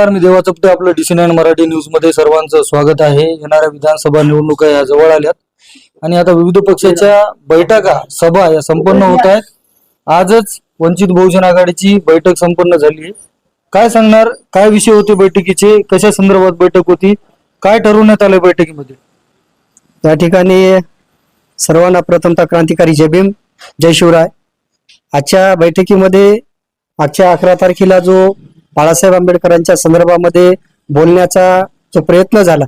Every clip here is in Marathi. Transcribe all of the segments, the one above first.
नमस्कार मी देवा चपटे आपलं डी नाईन मराठी न्यूजमध्ये सर्वांचं स्वागत आहे. येणाऱ्या विधानसभा निवडणुका या जवळ आल्यात. आणि आता विविध पक्षाच्या बैठका सभा या संपन्न होत आहेत. आजच वंचित बहुजन आघाडीची बैठक संपन्न झाली आहे. काय सांगणार काय विषय होते बैठकीचे कशा संदर्भात बैठक होती काय ठरवण्यात आलंय बैठकीमध्ये? या ठिकाणी सर्वांना प्रथमतः क्रांतिकारी जय भीम जय शिवराय. आजच्या बैठकीमध्ये मागच्या अकरा तारखेला जो बाळासाहेब आंबेडकरांच्या संदर्भामध्ये बोलण्याचा जो प्रयत्न झाला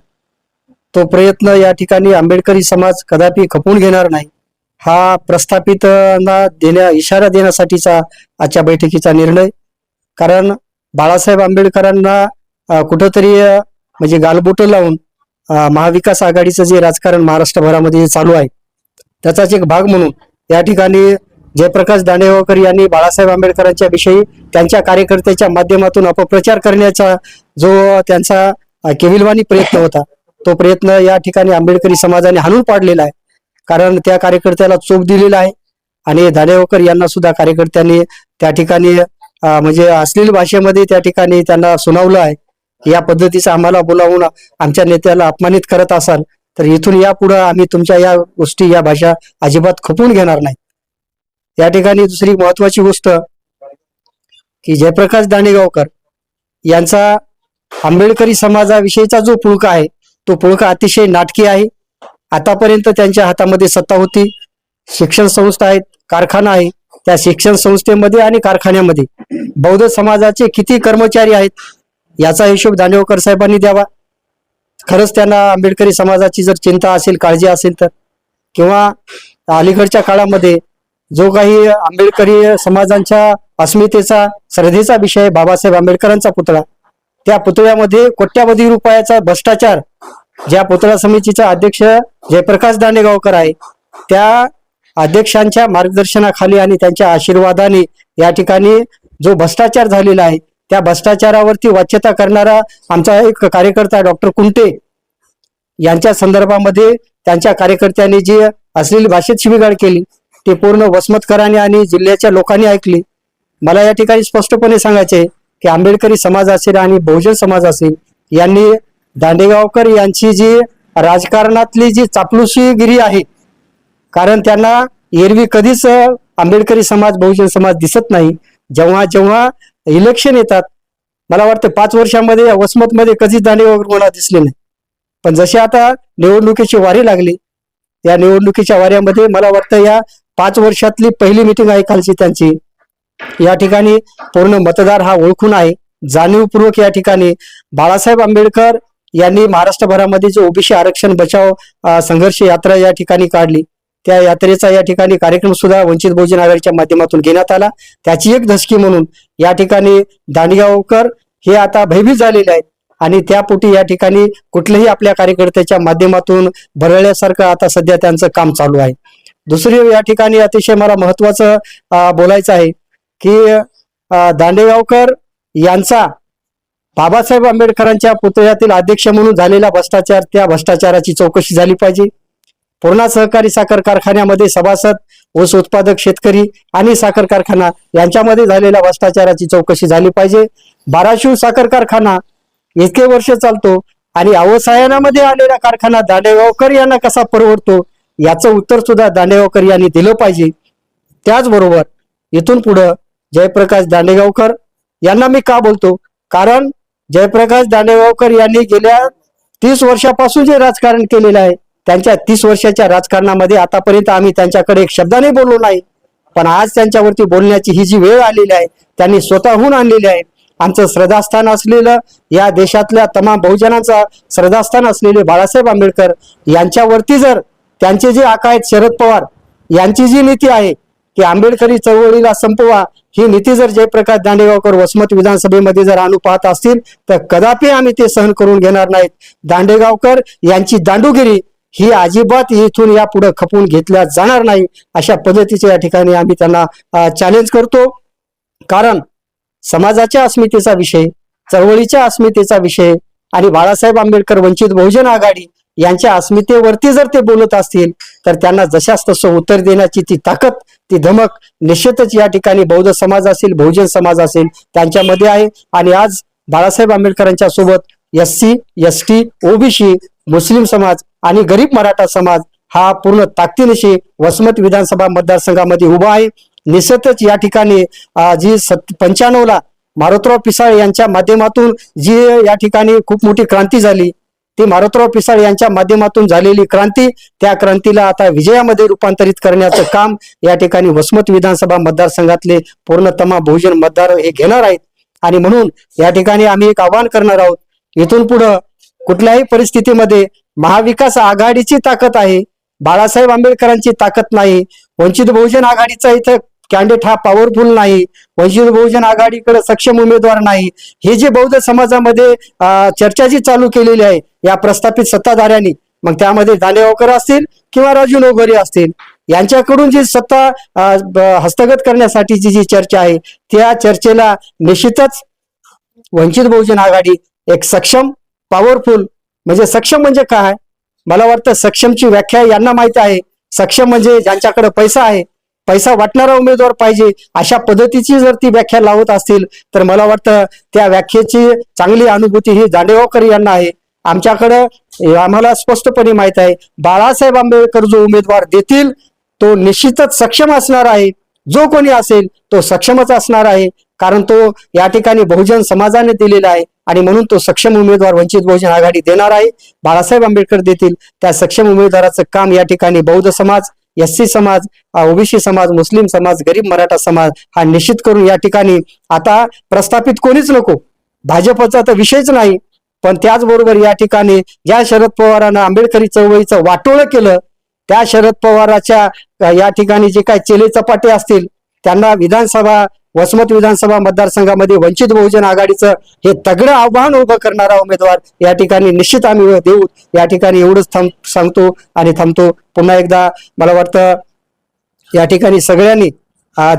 तो प्रयत्न या ठिकाणी आंबेडकरी समाज कदापि खपून घेणार नाही. हा प्रस्थापितांना देण्या इशारा देण्यासाठीचा आजच्या बैठकीचा निर्णय. कारण बाळासाहेब आंबेडकरांना कुठंतरी म्हणजे गालबोटं लावून महाविकास आघाडीचं जे राजकारण महाराष्ट्रभरामध्ये चालू आहे त्याचाच एक भाग म्हणून या ठिकाणी जयप्रकाश दांडेगावकर यांनी बाळासाहेब आंबेडकरांच्या विषयी त्यांच्या कार्यकर्त्याच्या माध्यमातून अपप्रचार करण्याचा जो त्यांचा केविलवाणी प्रयत्न होता तो प्रयत्न या ठिकाणी आंबेडकरी समाजाने हाणून पाडलेला आहे. कारण त्या कार्यकर्त्याला चोप दिलेला आहे आणि दांडेगावकर यांना सुद्धा कार्यकर्त्यांनी त्या ठिकाणी म्हणजे अश्लील भाषेमध्ये त्या ठिकाणी त्यांना सुनावलं आहे. या पद्धतीचं आम्हाला बोलावून आमच्या नेत्याला अपमानित करत असाल तर इथून यापुढं आम्ही तुमच्या या गोष्टी या भाषा अजिबात खपवून घेणार नाही. या ठिकाणी दुसरी महत्वाची गोष्ट की जयप्रकाश दाणेगावकर यांचा आंबेडकरी समाजाविषयीचा जो पुळका आहे तो पुळका अतिशय नाटकी आहे. आतापर्यंत त्यांच्या हातामध्ये सत्ता होती. शिक्षण संस्था आहेत कारखाना आहे. त्या शिक्षण संस्थेमध्ये आणि कारखान्यामध्ये बौद्ध समाजाचे किती कर्मचारी आहेत याचा हिशोब दांडेवकर साहेबांनी द्यावा. खरंच त्यांना आंबेडकरी समाजाची जर चिंता असेल काळजी असेल तर. किंवा अलीकडच्या काळामध्ये जो काही आंबेडकरी समाजांच्या अस्मितेचा श्रद्धेचा विषय बाबासाहेब आंबेडकरांचा पुतळा. त्या पुतळ्यामध्ये कोट्यावधी रुपयाचा भ्रष्टाचार ज्या पुतळा समितीचा अध्यक्ष जयप्रकाश दांडेगावकर आहे त्या अध्यक्षांच्या मार्गदर्शनाखाली आणि त्यांच्या आशीर्वादाने या ठिकाणी जो भ्रष्टाचार झालेला आहे त्या भ्रष्टाचारावरती वाच्यता करणारा आमचा एक कार्यकर्ता डॉक्टर कुंटे यांच्या संदर्भामध्ये त्यांच्या कार्यकर्त्यांनी जी असलेली भाषेत शिबिगाड केली. ते पूर्ण वसमतकरांनी आणि जिल्ह्याच्या लोकांनी ऐकली. मला या ठिकाणी स्पष्टपणे सांगायचे की आंबेडकरी समाज असेल आणि बहुजन समाज असेल यांनी दांडेगावकर यांची जी राजकारणातली जी चापलुशीगिरी आहे कारण त्यांना एरवी कधीच आंबेडकरी समाज बहुजन समाज दिसत नाही. जेव्हा जेव्हा इलेक्शन येतात मला वाटतं पाच वर्षामध्ये या वसमतमध्ये कधीच दांडेगावकर मला दिसले नाही. पण जशी आता निवडणुकीची वारी लागली या निवडणुकीच्या वाऱ्यामध्ये मला वाटतं या पाच वर्षातली पहिली मिटिंग आहे कालची त्यांची. या ठिकाणी पूर्ण मतदार हा ओळखून आहे. जाणीवपूर्वक या ठिकाणी बाळासाहेब आंबेडकर यांनी महाराष्ट्रभरामध्ये जो ओबीसी आरक्षण बचाव संघर्ष यात्रा या ठिकाणी काढली. त्या यात्रेचा या ठिकाणी कार्यक्रम सुद्धा वंचित बहुजन आघाडीच्या माध्यमातून घेण्यात आला. त्याची एक धसकी म्हणून या ठिकाणी दांडगावकर हे आता भयभीत झालेले आहेत आणि त्यापोटी या ठिकाणी कुठल्याही आपल्या कार्यकर्त्याच्या माध्यमातून भरळल्यासारखं आता सध्या त्यांचं काम चालू आहे. दुसरी या ठिकाणी अतिशय मला महत्वाचं बोलायचं आहे की दांडेगावकर यांचा बाबासाहेब आंबेडकरांच्या पुतळ्यातील अध्यक्ष म्हणून झालेला भ्रष्टाचार त्या भ्रष्टाचाराची चौकशी झाली पाहिजे. पूर्णा सहकारी साखर कारखान्यामध्ये सभासद ऊस उत्पादक शेतकरी आणि साखर कारखाना यांच्यामध्ये झालेल्या भ्रष्टाचाराची चौकशी झाली पाहिजे. बाराशिव साखर कारखाना इतके वर्ष चालतो आणि अवसायनामध्ये आलेला कारखाना दांडेगावकर यांना कसा परवडतो? याचं उत्तर सुद्धा दांडेगावकर यांनी दिलं पाहिजे. त्याचबरोबर इथून पुढं जयप्रकाश दांडेगावकर यांना मी का बोलतो? कारण जयप्रकाश दांडेगावकर यांनी गेल्या तीस वर्षापासून जे राजकारण केलेलं आहे त्यांच्या तीस वर्षाच्या राजकारणामध्ये आतापर्यंत आम्ही त्यांच्याकडे एक शब्दाने बोललो नाही. पण आज त्यांच्यावरती बोलण्याची ही जी वेळ आलेली आहे त्यांनी स्वतःहून आणलेली आहे. आमचं श्रद्धास्थान असलेलं या देशातल्या तमाम बहुजनांचा श्रद्धास्थान असलेले बाळासाहेब आंबेडकर यांच्यावरती जर त्यांचे जे आका आहेत शरद पवार यांची जी नीती आहे की आंबेडकरी चळवळीला संपवा ही नीती जर जयप्रकाश दांडेगावकर वसमत विधानसभेमध्ये जर आणू पाहत असतील तर कदापि आम्ही ते सहन करून घेणार नाहीत. दांडेगावकर यांची दांडूगिरी ही अजिबात इथून यापुढे खपून घेतल्या जाणार नाही अशा पद्धतीचे या ठिकाणी आम्ही त्यांना चॅलेंज करतो. कारण समाजाच्या अस्मितेचा विषय चळवळीच्या अस्मितेचा विषय आणि बाळासाहेब आंबेडकर वंचित बहुजन आघाडी यांच्या अस्मितेवरती जर ते बोलत असतील तर त्यांना जशास तसं उत्तर देण्याची ती ताकद ती धमक निश्चितच या ठिकाणी बौद्ध समाज असेल बहुजन समाज असेल त्यांच्यामध्ये आहे. आणि आज बाळासाहेब आंबेडकरांच्या सोबत S C S T OBC मुस्लिम समाज आणि गरीब मराठा समाज हा पूर्ण ताकदीनिशी वसमत विधानसभा मतदारसंघामध्ये उभा आहे. निश्चितच या ठिकाणी जी सत पंच्याण्णवला मारुतराव पिसाळ यांच्या माध्यमातून जी या ठिकाणी खूप मोठी क्रांती झाली ती मारुतराव पिसाळ यांच्या माध्यमातून झालेली क्रांती त्या क्रांतीला आता विजयामध्ये रूपांतरित करण्याचं काम या ठिकाणी वसमत विधानसभा मतदारसंघातले पूर्णतमा बहुजन मतदार हे घेणार आहेत. आणि म्हणून या ठिकाणी आम्ही एक आवाहन करणार आहोत. इथून पुढं कुठल्याही परिस्थितीमध्ये महाविकास आघाडीची ताकद आहे. बाळासाहेब आंबेडकरांची ताकद नाही. वंचित बहुजन आघाडीचा इथं कॅन्डिडेट हा पॉवरफुल नाही. वंचित बहुजन आघाडीकडे सक्षम उमेदवार नाही. हे जे बौद्ध समाजामध्ये चर्चा जी चालू केलेली आहे या प्रस्थापित सत्ताधाऱ्यांनी मग त्यामध्ये दानेगावकर असतील किंवा राजू नोगरे असतील यांच्याकडून जी सत्ता हस्तगत करण्यासाठीची जी चर्चा आहे त्या चर्चेला निश्चितच वंचित बहुजन आघाडी एक सक्षम पॉवरफुल म्हणजे सक्षम म्हणजे काय? मला वाटतं सक्षमची व्याख्या यांना माहिती आहे. सक्षम म्हणजे ज्यांच्याकडे पैसा आहे पैसा वाटणारा उमेदवार पाहिजे अशा पद्धतीची जर ती व्याख्या लावत असतील तर मला वाटतं त्या व्याख्येची चांगली अनुभूती ही दांडेगावकर यांना आहे. आमच्याकडं आम्हाला स्पष्टपणे माहीत आहे बाळासाहेब आंबेडकर जो उमेदवार देतील तो निश्चितच सक्षम असणार आहे. जो कोणी असेल तो सक्षमच असणार आहे. कारण तो या ठिकाणी बहुजन समाजाने दिलेला आहे आणि म्हणून तो सक्षम उमेदवार वंचित बहुजन आघाडी देणार आहे. बाळासाहेब आंबेडकर देतील त्या सक्षम उमेदवाराचं काम या ठिकाणी बौद्ध समाज एससी समाज ओबीसी समाज मुस्लिम समाज गरीब मराठा समाज हा निश्चित करून या ठिकाणी आता प्रस्थापित कोणीच नको. भाजपचा तर विषयच नाही. पण त्याचबरोबर या ठिकाणी ज्या शरद पवारांना आंबेडकरी चळवळीचं वाटोळं केलं त्या शरद पवाराच्या या ठिकाणी जे काही चेले चपाटे असतील त्यांना विधानसभा वसमत विधानसभा मतदारसंघामध्ये वंचित बहुजन आघाडीचं हे तगडं आव्हान उभं करणारा उमेदवार या ठिकाणी निश्चित आम्ही देऊ. या ठिकाणी एवढंच थांब सांगतो आणि थांबतो. पुन्हा एकदा मला वाटतं या ठिकाणी सगळ्यांनी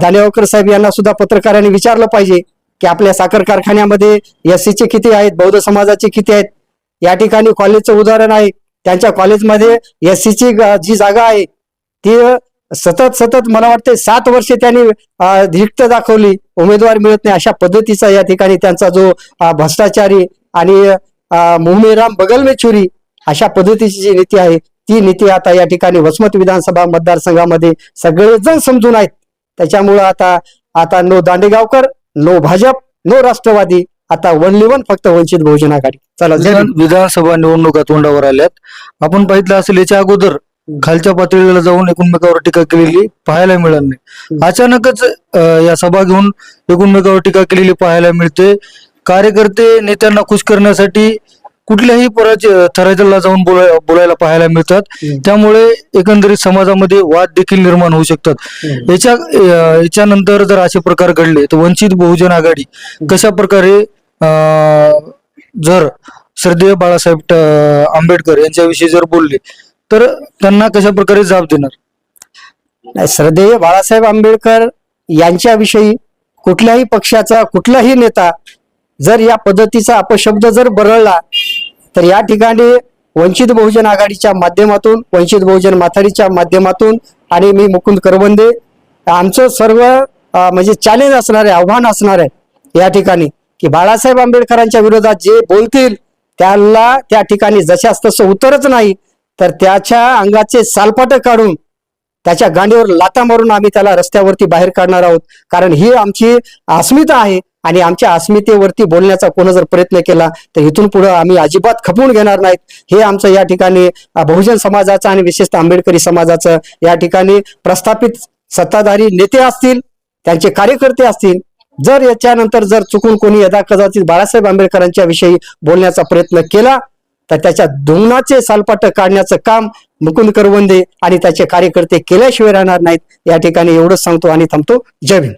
धानेवकर साहेब यांना सुद्धा पत्रकारांनी विचारलं पाहिजे की आपल्या साखर कारखान्यामध्ये एस सीचे किती आहेत बौद्ध समाजाचे किती आहेत? या ठिकाणी कॉलेजचं उदाहरण आहे. त्यांच्या कॉलेजमध्ये एस सीची ग- जी जागा आहे ती सतत सतत मला वाटते सात वर्षे त्यांनी धिक्त रिक्त दाखवली. उमेदवार मिळत नाही अशा पद्धतीचा या ठिकाणी त्यांचा जो भ्रष्टाचारी आणि मोहमेराम मुहमेराम बगल में चुरी अशा पद्धतीची जी नीती आहे ती नीती आता या ठिकाणी वसमत विधानसभा मतदारसंघामध्ये सगळेजण समजून आहेत. त्याच्यामुळं आता आता no Dandegaonkar no Bhajap no Rashtravadi आता वन लिव्हन फक्त वंचित बहुजन आघाडी. चला विधानसभा निवडणुका तोंडावर आल्यात. आपण बघितलं असेल याच्या अगोदर खालच्या पातळीला जाऊन एकमेकावर टीका केलेली पाहायला मिळत नाही. अचानकच या सभा घेऊन एकमेकावर टीका केलेली पाहायला मिळते. कार्यकर्ते नेत्यांना खुश करण्यासाठी कुठल्याही थराला जाऊन बोलाय- बोलायला पाहायला मिळतात. त्यामुळे एकंदरीत समाजामध्ये वाद देखील निर्माण होऊ शकतात. याच्या याच्यानंतर जर असे प्रकार घडले तर वंचित बहुजन आघाडी कशा प्रकारे अं, जर श्रद्धेय बाळासाहेब आंबेडकर यांच्याविषयी जर बोलले तर त्यांना कशा प्रकारे जाब देणार? नाही, श्रद्धेय बाळासाहेब आंबेडकर यांच्याविषयी कुठल्याही पक्षाचा कुठलाही नेता जर या पद्धतीचा अपशब्द जर बरळला तर या ठिकाणी वंचित बहुजन आघाडीच्या माध्यमातून वंचित बहुजन माथाडीच्या माध्यमातून आणि मी मुकुंद करवंदे आमचं सर्व म्हणजे चॅलेंज असणार आहे आव्हान असणार आहे या ठिकाणी की बाळासाहेब आंबेडकरांच्या विरोधात जे बोलतील त्याला त्या ठिकाणी जशास तसं उत्तरच नाही तर त्याच्या अंगाचे सालपाट काढून त्याच्या गांडीवर लाता मारून आम्ही त्याला रस्त्यावरती बाहेर काढणार आहोत. कारण ही आमची अस्मिता आहे आणि आमच्या अस्मितेवरती बोलण्याचा कोण जर प्रयत्न केला तर इथून पुढे आम्ही अजिबात खपवून घेणार नाहीत. हे आमचं या ठिकाणी बहुजन समाजाचं आणि विशेषतः आंबेडकरी समाजाचं या ठिकाणी प्रस्थापित सत्ताधारी नेते असतील त्यांचे कार्यकर्ते असतील जर याच्यानंतर जर चुकून कोणी यदा कदाचित बाळासाहेब आंबेडकरांच्या विषयी बोलण्याचा प्रयत्न केला तर त्याच्या दोनाचे सालपाट काढण्याचं काम मुकुंद करवंदे आणि त्याचे कार्यकर्ते केल्याशिवाय राहणार नाहीत. या ठिकाणी एवढंच सांगतो आणि थांबतो. जय भीम.